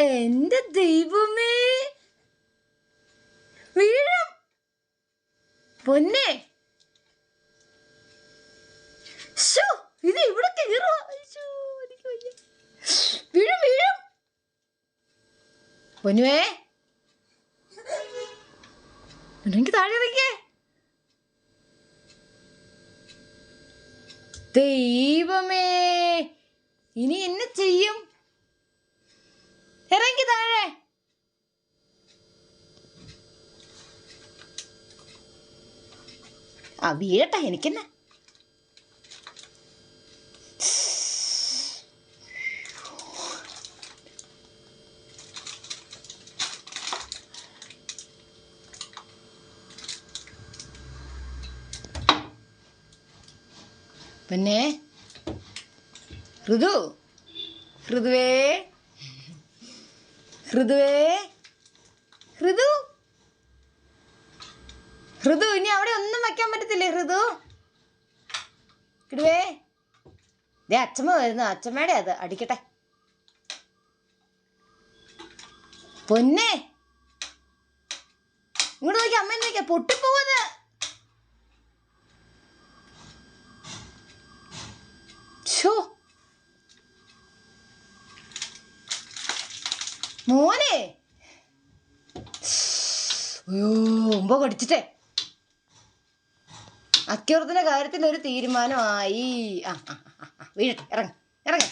എന്റെ ദൈവമേ. വീഴും. പൊന്നെ. ഇത് ഇവിടെ കയറുവാ. വീഴും വീഴും. പൊന്നുവേ. എനിക്ക് താഴെ ഇറങ്ങിയേ. ദൈവമേ ഇനി എന്നെ ചെയ്യും ഇറങ്ങി താഴെ ആ വീഴട്ടെ എനിക്കെന്നെ? പിന്നെ? ഋതു? ഋതുവേ? ഋതുവേ? ഋതു? ഋതു ഇനി അവിടെ ഒന്നും വയ്ക്കാൻ പറ്റത്തില്ലേ. ഋതു ഇടുവേ ദേ അച്ഛമ്മ വരുന്നു അച്ഛമ്മയുടെ അത് അടിക്കട്ടെ. പൊന്നെ. ഇങ്ങോട്ട് നോക്കി അമ്മ നോക്കിയാ പൊട്ടിപ്പോവത്. മോനെ. അയ്യോ മുമ്പോ കടിച്ചിട്ടേ. അക്യൂറത്തിന്റെ കാര്യത്തിൽ ഒരു തീരുമാനമായി ആ. വീഴട്ടെ ഇറങ്ങ ഇറങ്ങ.